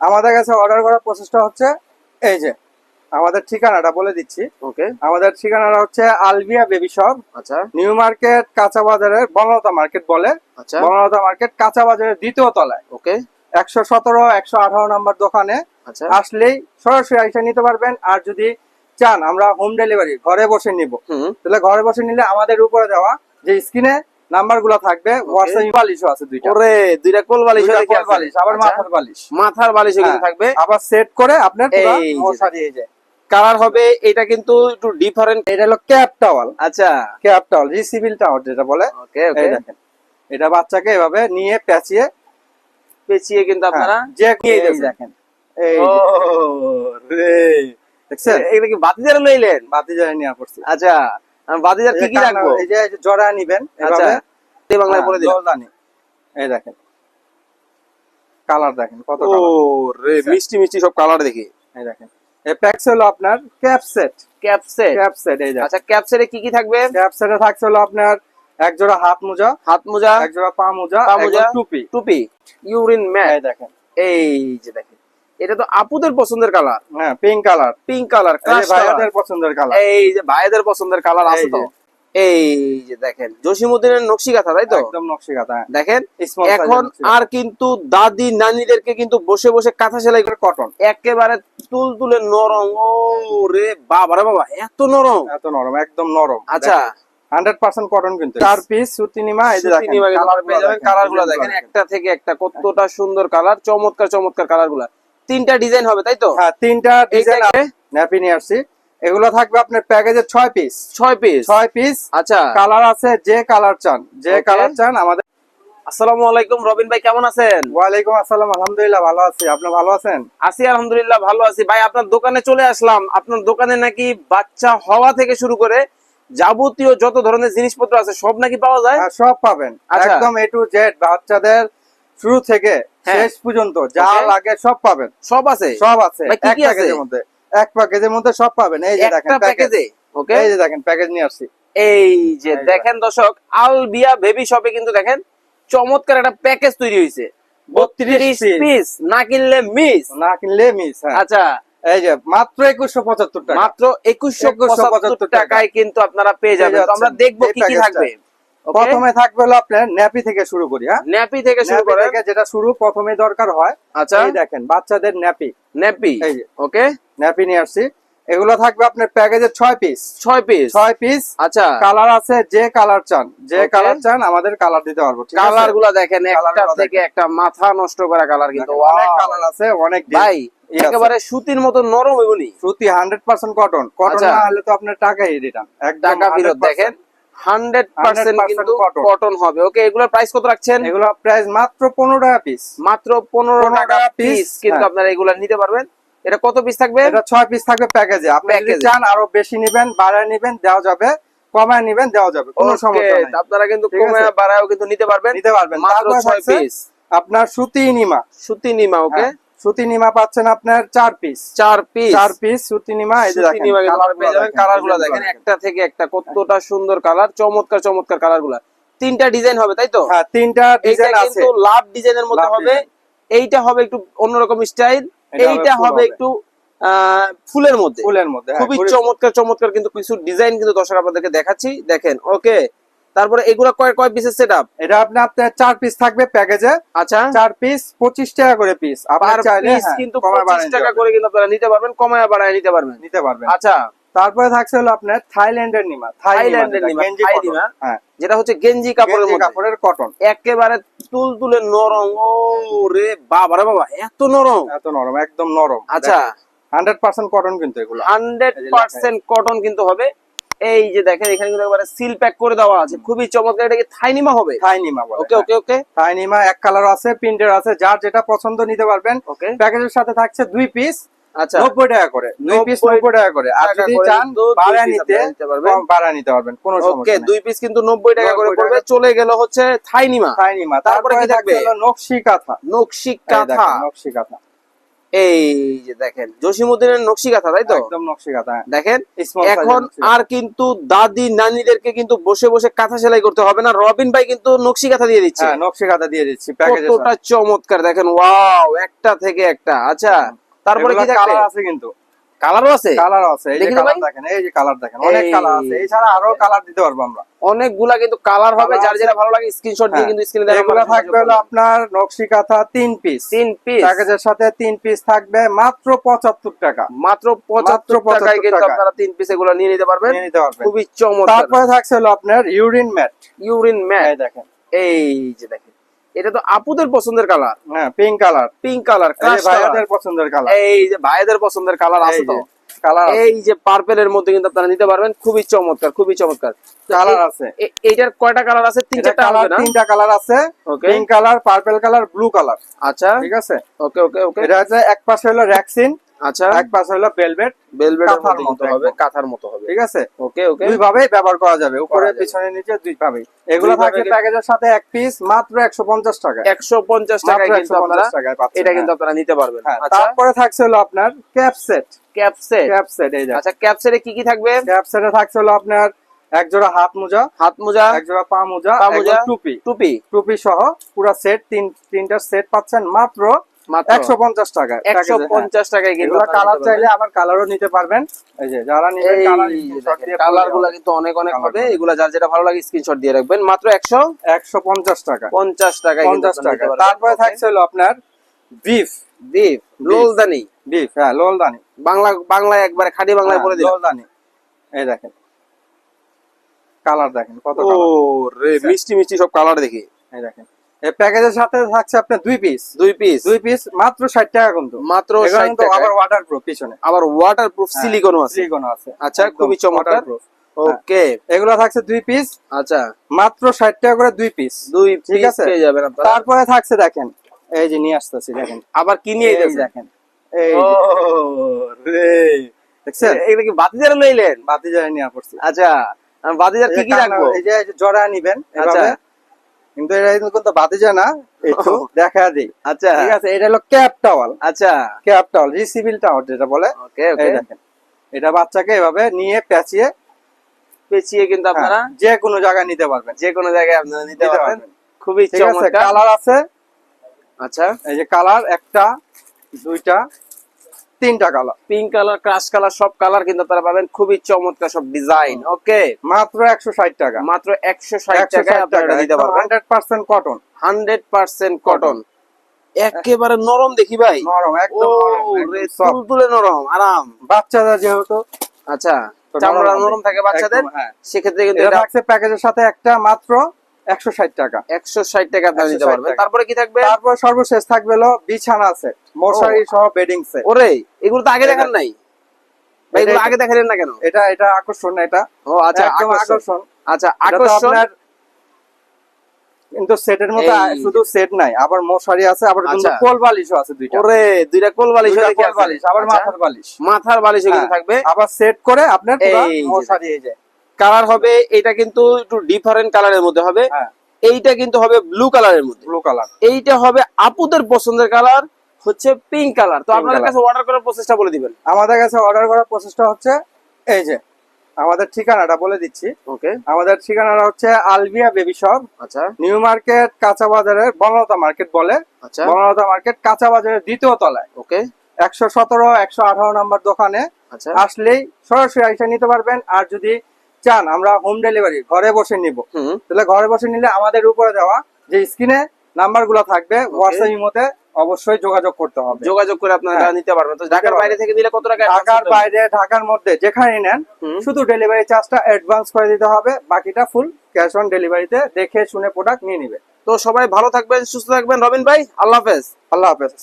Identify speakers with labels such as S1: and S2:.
S1: আমাদের কাছে অর্ডার করার প্রসেসটা হচ্ছে এই যে আমাদের ঠিকানাটা বলে দিচ্ছি।
S2: ওকে।
S1: আমাদের ঠিকানাটা হচ্ছে আলবিয়া বেবি শপ।
S2: আচ্ছা।
S1: নিউ মার্কেট কাঁচা বাজারের বনলতা মার্কেট বলে।
S2: আচ্ছা।
S1: বনলতা মার্কেট কাঁচা বাজারের দ্বিতীয় তলায়।
S2: ওকে।
S1: একশো সতেরো একশো আঠারো নাম্বার দোকানে
S2: আচ্ছা।
S1: আসলেই সরাসরি এসে নিতে পারবেন। আর যদি চান আমরা হোম ডেলিভারি ঘরে বসে নিব। তাহলে ঘরে বসে নিলে আমাদের উপরে দেওয়া যে স্ক্রিনে নাম্বার থাকবে হোয়াটসঅ্যাপ বালিশও আছে দুইটা।
S2: ওরে দুইটা কোল বালিশ
S1: কোল বালিশ আবার
S2: আচ্ছা,
S1: মাথার বালিশ।
S2: মাথার বালিশও কিন্তু
S1: হ্যাঁ,
S2: থাকবে।
S1: আবার সেট করে আপনার পুরো মশারি এই যে।
S2: কালার হবে এটা কিন্তু একটু ডিফারেন্ট
S1: এটা হলো ক্যাপ টাওয়াল
S2: আচ্ছা।
S1: ক্যাপ টাওয়াল রিসিভিল টাওয়াল যেটা বলে।
S2: ওকে ওকে
S1: দেখেন। এটা বাচ্চাকে এভাবে নিয়ে পেঁচিয়ে
S2: পেঁচিয়ে কিন্তু আপনারা
S1: হ্যাঁ, যে নিয়ে
S2: দেখেন।
S1: এই
S2: রে
S1: দেখছেন?
S2: এটা কি বাতিজার লইলেন?
S1: বাতি জ্বালিয়ে নিয়ে পড়ছি।
S2: আচ্ছা। আমি কি কি রাখব?
S1: এই যে জড়া নিবেন
S2: আচ্ছা। বাংলায় বলে দিলাম।
S1: জলদানি। এই দেখেন। কালার দেখেন কত
S2: ও রে মিষ্টি মিষ্টি সব কালার দেখি।
S1: এই দেখেন। এই প্যাক্স হলো আপনার cap set.
S2: Cap set
S1: cap set এই দেখেন।
S2: আচ্ছা ক্যাপসেটে কি কি থাকবে?
S1: ক্যাপ সেটে থাকছে হলো আপনার এক জোড়া হাত মোজা
S2: হাত মোজা
S1: এক জোড়া পা মোজা
S2: পা মোজা।
S1: টুপি।
S2: টুপি ইউরিন ম্যাট।
S1: এই দেখেন।
S2: এই যে দেখেন। এটা তো আপুদের পছন্দের কালার।
S1: হ্যাঁ পিঙ্ক কালার
S2: পিঙ্ক কালার
S1: ভাইয়াদের পছন্দের কালার
S2: এই যে ভাইদের পছন্দের কালার আছে তো। এই যে দেখেন জসিমুদ্দিনের নকশি কাঁথা তাই তো?
S1: একদম নকশি কাঁথা হ্যাঁ।
S2: দেখেন এখন। আর কিন্তু দাদি নানিদেরকে কিন্তু বসে বসে কাঁথা সেলাই করে
S1: কটন
S2: একেবারে তুল তুলে নরম ও রে বাবা রে বাবা এত নরম।
S1: এত নরম একদম নরম।
S2: আচ্ছা।
S1: হান্ড্রেড পার্সেন্ট কটন কিন্তু। চার পিস সুতি এই যে
S2: কালার পেয়ে যাবেন কালারগুলো দেখেন
S1: দেখেন।
S2: একটা থেকে একটা কতটা সুন্দর কালার চমৎকার চমৎকার কালারগুলা তিনটা ডিজাইন হবে তাই তো?
S1: হ্যাঁ তিনটা ডিজাইন
S2: এইটাকে
S1: ন্যাপি নিয়ে আসছি এগুলো থাকবে আপনার প্যাকেজে ছয় পিস
S2: ছয় পিস
S1: ছয় পিস
S2: আচ্ছা।
S1: কালার আছে যে কালার চান যে. কালার চান আমাদের
S2: আসসালামু আলাইকুম রবিন ভাই কেমন আছেন?
S1: ওয়ালাইকুম আসসালাম আলহামদুলিল্লাহ ভালো আছি। আপনি ভালো আছেন?
S2: আছি আলহামদুলিল্লাহ ভালো আছি। ভাই আপনার দোকানে চলে আসলাম। আপনার দোকানে নাকি বাচ্চা হওয়া থেকে শুরু করে যাবতীয় যত ধরনের জিনিসপত্র আছে সব নাকি পাওয়া যায়?
S1: হ্যাঁ, সব পাবেন।
S2: আচ্ছা।
S1: একদম এ টু জেড বাচ্চাদের শুরু থেকে। শেষ পর্যন্ত যা লাগে সব পাবেন।
S2: সব আছে?
S1: সব আছে। এক প্যাকেজের মধ্যে এক প্যাকেজের মধ্যে সব পাবেন। এই যে দেখেন প্যাকেজে
S2: ওকে
S1: এই যে দেখেন প্যাকেজ নিয়ে আসছি।
S2: এই যে দেখেন দর্শক আলবিয়া বেবি শপে কিন্তু দেখেন চমৎকার একটা প্যাকেজ তৈরি হয়েছে। বত্রিশ পিস না কিনলে মিস
S1: না কিনলে মিস হ্যাঁ।
S2: আচ্ছা।
S1: এই যে মাত্র একুশশো পঁচাত্তর টাকা।
S2: মাত্র একুশশো
S1: 2175
S2: পঁচাত্তর টাকায় কিন্তু আপনারা পেয়ে যাবেন। আমরা। দেখব কি কি থাকবে?
S1: প্রথমে থাকবে হলো আপনার ন্যাপি থেকে শুরু করি হ্যাঁ?
S2: ন্যাপি থেকে শুরু
S1: থেকে যেটা শুরু প্রথমে দরকার হয়
S2: আচ্ছা।
S1: এই দেখেন বাচ্চাদের ন্যাপি।
S2: ন্যাপি ওকে।
S1: ন্যাপি নিয়ে আসছি। এগুলো থাকবে আপনার প্যাকেজের ছয় পিস।
S2: ছয় পিস?
S1: ছয় পিস।
S2: আচ্ছা।
S1: কালার আছে যে কালার চান যে কালার চান আমাদের কালার দিতে পারব
S2: কালারগুলা দেখেন একটা থেকে একটা মাথা নষ্ট করা কালার কিন্তু
S1: অনেক কালার আছে অনেক
S2: ভাই একেবারে সুতির মতো নরম এগুলি।
S1: শ্রুতি হান্ড্রেড পার্সেন্ট কটন কটন
S2: আচ্ছা।
S1: না হলে তো আপনার টাকাই রিটার্ন
S2: টাকা ফেরত দেখেন হান্ড্রেড পার্সেন্ট
S1: 100%
S2: কিন্তু কটন হবে। ওকে এগুলোর প্রাইস কত রাখছেন?
S1: এগুলো প্রাইস মাত্র পনেরো টাকা পিস
S2: মাত্র পনেরো
S1: 15
S2: টাকা পিস কিন্তু
S1: হ্যাঁ।
S2: আপনারা এগুলা নিতে পারবেন। এটা কত পিস থাকবে?
S1: এটা পিস থাকবে প্যাকেজে আপনি যদি চান আরও বেশি নিবেন বাড়ায় নিবেন দেওয়া যাবে কমায় নিবেন দেওয়া যাবে কোনো
S2: Okay,
S1: সমস্যা নাই।
S2: আপনারা কিন্তু? বাড়ায়ও কিন্তু নিতে পারবেন।
S1: নিতে পারবেন।
S2: মাত্র পিস
S1: আপনার সুতি নিমা।
S2: সুতি নিমা ওকে
S1: হ্যাঁ, সুতি নিমা পাচ্ছেন আপনার চার পিস
S2: চার পিস
S1: চার পিস সুতি নিমা এই যে দেখেন কালার
S2: পেয়ে যাবেন কালারগুলা দেখেন একটা থেকে একটা কতটা সুন্দর কালার চমৎকার চমৎকার কালারগুলা। তিনটা ডিজাইন হবে তাই তো?
S1: হ্যাঁ তিনটা ডিজাইন আছে।
S2: কিন্তু লাভ ডিজাইনের মধ্যে হবে। এইটা হবে একটু অন্যরকম স্টাইল এইটা হবে। একটু আহ, ফুলের মধ্যে।
S1: ফুলের মধ্যে হ্যাঁ,
S2: খুবই চমৎকার চমৎকার কিন্তু কিছু ডিজাইন কিন্তু দর্শক আপনাদেরকে দেখাচ্ছি। দেখেন ওকে তারপরে এগুলা কয় কয় পিসের সেট আপ
S1: এটা আপনি আপনার চার পিস থাকবে প্যাকেজে।
S2: আচ্ছা।
S1: চার পিস পঁচিশ টাকা করে পিস আপনার চাইলে
S2: পিস
S1: হ্যাঁ,
S2: কিন্তু পঁচিশ টাকা করে কিন্তু আপনারা নিতে পারবেন কমায় বাড়ায় নিতে পারবেন।
S1: নিতে পারবেন।
S2: আচ্ছা।
S1: তারপরে থাকছে হলো আপনার থাইল্যান্ডের নিমা।
S2: থাইল্যান্ডের নিমা,
S1: হ্যাঁ।
S2: যেটা হচ্ছে গেঞ্জি কাপড়ের
S1: কাপড়ের কটন
S2: একেবারে তুল তুলে নরম। ও রে বাবা রে বাবা এত নরম।
S1: এত নরম একদম নরম।
S2: আচ্ছা।
S1: হান্ড্রেড পার্সেন্ট কটন কিন্তু এগুলো।
S2: হান্ড্রেড পার্সেন্ট কটন কিন্তু হবে। এই যে দেখেন এখানে কিন্তু একবারে সিল প্যাক করে দেওয়া আছে। খুবই চমৎকার এটা কি থাইনিমা হবে?
S1: থাই নিমা বলে
S2: ওকে ওকে ওকে
S1: থাই নিমা এক কালার আছে প্রিন্টের আছে যার যেটা পছন্দ নিতে পারবেন।
S2: ওকে
S1: প্যাকেজের সাথে থাকছে দুই পিস
S2: আচ্ছা।
S1: নব্বই টাকা করে দুই পিস নব্বই টাকা করে। আর
S2: টাকা
S1: যদি চান ভাড়া নিতে
S2: পারবেন।
S1: ভাড়া নিতে পারবেন কোনো সমস্যা
S2: দুই পিস কিন্তু নব্বই টাকা করে পড়বে চলে গেল হচ্ছে থাইনিমা
S1: থাই নিমা
S2: তারপরে কি
S1: থাকবে? নকশি কাঁথা।
S2: নকশি কাঁথা।
S1: নকশি কাঁথা।
S2: এই যে দেখেন জসিমুদ্দিনের নকশি কাঁথা তাই তো?
S1: একদম নকশি কাঁথা
S2: দেখেন
S1: Small size এর
S2: এখন আর কিন্তু দাদি নানিদেরকে কিন্তু বসে বসে কাঁথা সেলাই করতে হবে না। রবিন ভাই কিন্তু নকশি কাঁথা দিয়ে দিচ্ছে।
S1: হ্যাঁ নকশি কাঁথা দিয়ে দিচ্ছি প্যাকেজে
S2: কতটা চমৎকার দেখেন ওয়াও একটা থেকে একটা। আচ্ছা তারপরে কি
S1: কালার আছে কিন্তু।
S2: কালারও আছে?
S1: আছে এই যে কালার দেখেন এই যে কালার দেখেন অনেক কালার আছে। এছাড়া আরও কালার দিতে পারব আমরা।
S2: অনেকগুলা কিন্তু কালার হবে যার যেটা ভালো লাগে স্ক্রিনশট দিয়ে
S1: হ্যাঁ।
S2: কিন্তু স্ক্রিনে দেখা
S1: এগুলো থাকবে হলো আপনার নকশি কাঁথা তিন পিস
S2: তিন পিস
S1: প্যাকেজের সাথে তিন পিস থাকবে মাত্র পঁচাত্তর টাকা।
S2: মাত্র পঁচাত্তর
S1: 75
S2: টাকায় কিন্তু আপনারা তিন পিস এগুলো নিয়ে নিতে পারবেন।
S1: নিয়ে নিতে পারবেন।
S2: খুবই চমৎকার।
S1: তারপরে থাকছে হলো আপনার ইউরিন ম্যাট
S2: ইউরিন ম্যাট
S1: এই দেখেন।
S2: এই যে দেখেন। এটা তো আপুদের পছন্দের কালার।
S1: হ্যাঁ পিঙ্ক কালার
S2: পিঙ্ক কালার
S1: এই যে ভাইয়াদের পছন্দের কালার
S2: এই যে ভাইদের পছন্দের কালার আছে তো। এই যে পার্পেল এর মধ্যে কিন্তু আপনারা নিতে পারবেন। খুবই চমৎকার খুবই চমৎকার।
S1: কালার আছে।
S2: এইটার কয়টা কালার আছে? তিন চারটা
S1: কালার তিনটা কালার আছে। Pink colour purple colour blue colour
S2: আচ্ছা।
S1: ঠিক আছে?
S2: ওকে ওকে ওকে
S1: এটা হচ্ছে এক পাশে হলো র্যাক্সিন
S2: আচ্ছা।
S1: এক পাশে হলো ভেলভেট
S2: বেলভেট
S1: কাঁথার
S2: মতো হবে। কাঁথার মতো হবে।
S1: ঠিক আছে?
S2: ওকে ওকে
S1: দুই ভাবেই ব্যবহার করা যাবে উপরে পিছনে নিচে দুই এগুলো
S2: ভাবে
S1: থাকছে
S2: কিন্তু-
S1: প্যাকেজের সাথে এক পিস মাত্র একশো পঞ্চাশ টাকা
S2: একশো পঞ্চাশ টাকায় কিন্তু আপনারা এটা কিন্তু আপনারা নিতে পারবেন।
S1: হ্যাঁ,
S2: আচ্ছা।
S1: তারপরে থাকছে হলো আপনার cap set
S2: cap set
S1: cap set এই যে।
S2: আচ্ছা ক্যাপ সেটে কি কি থাকবে?
S1: ক্যাপ সেটে থাকছে হলো আপনার এক জোড়া হাত মোজা
S2: হাত মোজা
S1: এক জোড়া পা মোজা
S2: পা মোজা।
S1: টুপি।
S2: টুপি।
S1: টুপি সহ পুরো সেট তিন তিনটা সেট পাচ্ছেন মাত্র একশো পঞ্চাশ
S2: একশো
S1: হ্যাঁ।
S2: পঞ্চাশ টাকায় কিন্তু
S1: কালার চাইলে আবার কালারও নিতে পারবেন। এই যে যারা নিবেন কালার
S2: কালারগুলা কিন্তু অনেক অনেক হবে। এগুলা যার যেটা ভালো লাগে স্ক্রিনশট দিয়ে রাখবেন। মাত্র একশো
S1: একশো পঞ্চাশ টাকা।
S2: পঞ্চাশ টাকায়
S1: পঞ্চাশ টাকা। তারপরে থাকছে হলো আপনার বিফ
S2: বিফ লোলদানি
S1: বিফ হ্যাঁ লোলদানি
S2: বাংলা বাংলায় একবারে খাঁটি বাংলায়
S1: হ্যাঁ,
S2: বলে দিলাম।
S1: লোলদানি এই দেখেন। কালার দেখেন কত
S2: ও রে মিষ্টি মিষ্টি সব কালার দেখি।
S1: এই দেখেন। এই প্যাকেজের সাথে থাকছে আপনার দুই পিস
S2: দুই পিস
S1: দুই পিস মাত্র ষাট টাকা কিন্তু।
S2: মাত্র 60
S1: আবার ওয়াটার প্রুফ পিছনে।
S2: আবার
S1: হ্যাঁ,
S2: সিলিকনও আছে।
S1: সিলিকন আছে।
S2: আচ্ছা, খুবই চমৎকার। ওকে
S1: এগুলো থাকছে দুই পিস
S2: আচ্ছা।
S1: মাত্র ষাট টাকা করে দুই পিস
S2: দুই
S1: ঠিক আছে।
S2: পেয়ে যাবেন আপনারা।
S1: তারপরে থাকছে দেখেন এই যে নিয়ে আসতেছি দেখেন।
S2: আবার কি নিয়ে
S1: দেখেন। এই
S2: রে
S1: দেখছেন?
S2: এটা কি বাতিজার লইলেন
S1: বাতি জ্বালিয়ে নিয়ে পড়ছি।
S2: আচ্ছা বাতিজার কি কি রাখব?
S1: এই যে জড়া নিবেন
S2: আচ্ছা।
S1: কিন্তু এটা কিন্তু বাতিজা না একটু দেখা দিই।
S2: আচ্ছা।
S1: ঠিক আছে এটা হলো ক্যাপ টাওয়াল।
S2: আচ্ছা।
S1: ক্যাপ টাওয়াল রিসিভিল টাওয়াল যেটা বলে।
S2: ওকে ওকে।
S1: দেখেন। এটা বাচ্চাকে এভাবে নিয়ে পেঁচিয়ে
S2: পেঁচিয়ে কিন্তু আপনারা
S1: হ্যাঁ, যে কোনো জায়গায় নিতে পারবেন।
S2: যে কোনো জায়গায় আপনারা নিতে পারবেন। খুবই চমৎকার।
S1: কালার আছে।
S2: আচ্ছা।
S1: এই যে কালার একটা দুইটা তিনটা colour
S2: pink colour crush colour সব কালার কিন্তু আপনারা পাবেন। খুবই চমৎকার সব ডিজাইন ওকে
S1: মাত্র একশো ষাট টাকা।
S2: মাত্র একশো ষাট আপনারা
S1: টাকা
S2: পারবেন।
S1: Hundred percent cotton
S2: hundred percent cotton একেবারে নরম দেখি ভাই।
S1: নরম একদম।
S2: তুলতুলে নরম আরাম।
S1: বাচ্চারা যেহেতু।
S2: আচ্ছা চামড়া
S1: নরম
S2: থাকে বাচ্চাদের।
S1: হ্যাঁ।
S2: সেক্ষেত্রে কিন্তু
S1: প্যাকেজের সাথে একটা মাত্র একশো ষাট টাকা।
S2: একশো ষাট টাকা
S1: 160
S2: পারবেন
S1: টাকা।
S2: তারপরে কি থাকবে?
S1: তারপর সর্বশেষ থাকবে হলো বিছানা সেট মশারি সহ বেডিং সেট
S2: ওরে এগুলো তো আগে দেখান নাই। এগুলো আগে দেখালেন না কেন?
S1: এটা এটা আকর্ষণ এটা।
S2: ও আচ্ছা আকর্ষণ। আচ্ছা আকর্ষণ।
S1: কিন্তু সেটের মতো শুধু সেট নাই আবার মশারি আছে আবার কিন্তু
S2: আচ্ছা।
S1: কোল বালিশও আছে দুইটা।
S2: ওরে দুইটা কোল বালিশ
S1: কোল বালিশ আবার
S2: আচ্ছা,
S1: মাথার বালিশ।
S2: মাথার বালিশও কিন্তু
S1: হ্যাঁ,
S2: থাকবে।
S1: আবার সেট করে আপনার পুরো মশারি এই যে।
S2: কালার হবে এটা কিন্তু একটু ডিফারেন্ট কালারের মধ্যে হবে।
S1: হ্যাঁ।
S2: এইটা কিন্তু হবে ব্লু কালারের মধ্যে।
S1: ব্লু কালার
S2: এইটা হবে আপুদের পছন্দের কালার হচ্ছে পিঙ্ক কালার তো আপনাদের কাছে অর্ডার করার প্রসেসটা বলে দিবেন।
S1: আমাদের কাছে অর্ডার করার প্রসেসটা হচ্ছে এই যে আমাদের ঠিকানাটা বলে দিচ্ছি।
S2: ওকে
S1: আমাদের ঠিকানাটা হচ্ছে আলবিয়া বেবি শপ।
S2: আচ্ছা।
S1: নিউ মার্কেট কাঁচা বাজারের বনলতা মার্কেট বলে।
S2: আচ্ছা।
S1: বনলতা মার্কেট কাঁচা বাজারের দ্বিতীয় তলায়।
S2: ওকে
S1: একশো সতেরো একশো আঠারো নম্বর দোকানে
S2: আচ্ছা।
S1: আসলেই সরাসরি এসে নিতে পারবেন। আর যদি চান আমরা হোম ডেলিভারি ঘরে বসে নিব। তাহলে ঘরে বসে নিলে আমাদের উপরে দেওয়া যে স্ক্রিনে নাম্বারগুলো থাকবে হোয়াটসঅ্যাপ ইমোতে অবশ্যই যোগাযোগ করতে হবে।
S2: যোগাযোগ করে আপনারা
S1: হ্যাঁ।
S2: নিতে পারবেন। তো ঢাকার বাইরে থেকে নিলে কত টাকা
S1: ঢাকার বাইরে ঢাকার মধ্যে যেখানে নেন শুধু ডেলিভারি চার্জটা অ্যাডভান্স করে দিতে হবে বাকিটা ফুল ক্যাশ অন ডেলিভারিতে দেখে শুনে প্রোডাক্ট নিয়ে নিবে।
S2: তো সবাই ভালো থাকবেন সুস্থ থাকবেন। রবিন ভাই আল্লাহ হাফেজ।
S1: আল্লাহ হাফেজ।